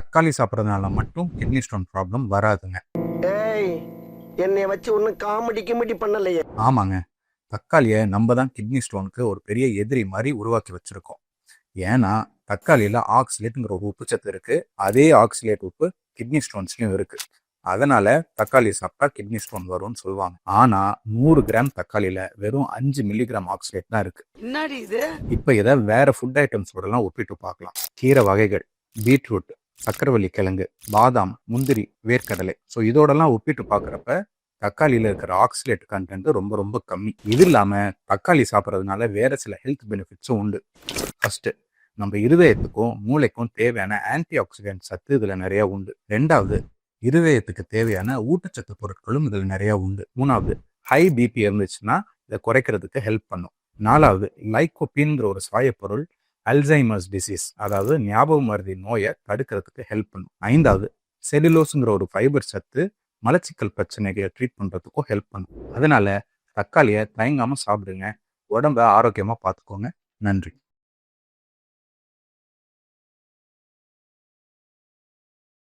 தக்காளி சாப்பிட்றதுனால மட்டும் கிட்னி ஸ்டோன் ப்ராப்ளம் வராதுங்க. ஏய் என்னைய வச்சு ஒன்னும் காமெடி கிமெடி பண்ணலையே. ஆமாங்க. தக்காளியை நம்ம தான் கிட்னி ஸ்டோனுக்கு ஒரு பெரிய எதிரி மாதிரி உருவாக்கி வச்சிருக்கோம். ஏன்னா தக்காளியில் ஆக்சிலேட்டுங்கிற ஒரு உப்பு சத்து இருக்கு. அதே ஆக்சிலேட் உப்பு கிட்னி ஸ்டோன்ஸ்லயும் இருக்கு. அதனால தக்காளி சாப்பிட்டா கிட்னி ஸ்டோன் வரும்னு சொல்லுவாங்க. ஆனா நூறு கிராம் தக்காளியில வெறும் அஞ்சு மில்லிகிராம் ஆக்சிலேட் தான் இருக்கு. என்னடி இது? இப்போ இதை வேற ஃபுட் ஐட்டம்ஸோடலாம் ஒப்பிட்டு பார்க்கலாம். கீரை வகைகள் பீட்ரூட் சக்கரவள்ளி கிழங்கு பாதாம் முந்திரி வேர்க்கடலை. ஸோ இதோடலாம் ஒப்பிட்டு பார்க்குறப்ப தக்காளியில் இருக்கிற ஆக்சிலேட் கண்டென்ட் ரொம்ப ரொம்ப கம்மி. இது இல்லாமல் தக்காளி சாப்பிட்றதுனால வேற சில ஹெல்த் பெனிஃபிட்ஸும் உண்டு. ஃபஸ்ட்டு நம்ம இருதயத்துக்கும் மூளைக்கும் தேவையான ஆன்டி ஆக்சிடென்ட் சத்து இதில் நிறையா உண்டு. ரெண்டாவது இருதயத்துக்கு தேவையான ஊட்டச்சத்து பொருட்களும் இதில் நிறையா உண்டு. மூணாவது ஹை பிபி இருந்துச்சுன்னா இதை குறைக்கிறதுக்கு ஹெல்ப் பண்ணும். நாலாவது லைகோபின்ங்கிற ஒரு சாயப்பொருள் அல்சைமர்ஸ் டிசீஸ் அதாவது ஞாபகம் மருதி நோயை தடுக்கிறதுக்கு ஹெல்ப் பண்ணும். ஐந்தாவது செலுலோஸுங்கிற ஒரு ஃபைபர் சத்து மலச்சிக்கல் பிரச்சனைகளை ட்ரீட் பண்ணுறதுக்கும் ஹெல்ப் பண்ணும். அதனால தக்காளியை தயங்காமல் சாப்பிடுங்க. உடம்ப ஆரோக்கியமாக பார்த்துக்கோங்க நன்றி.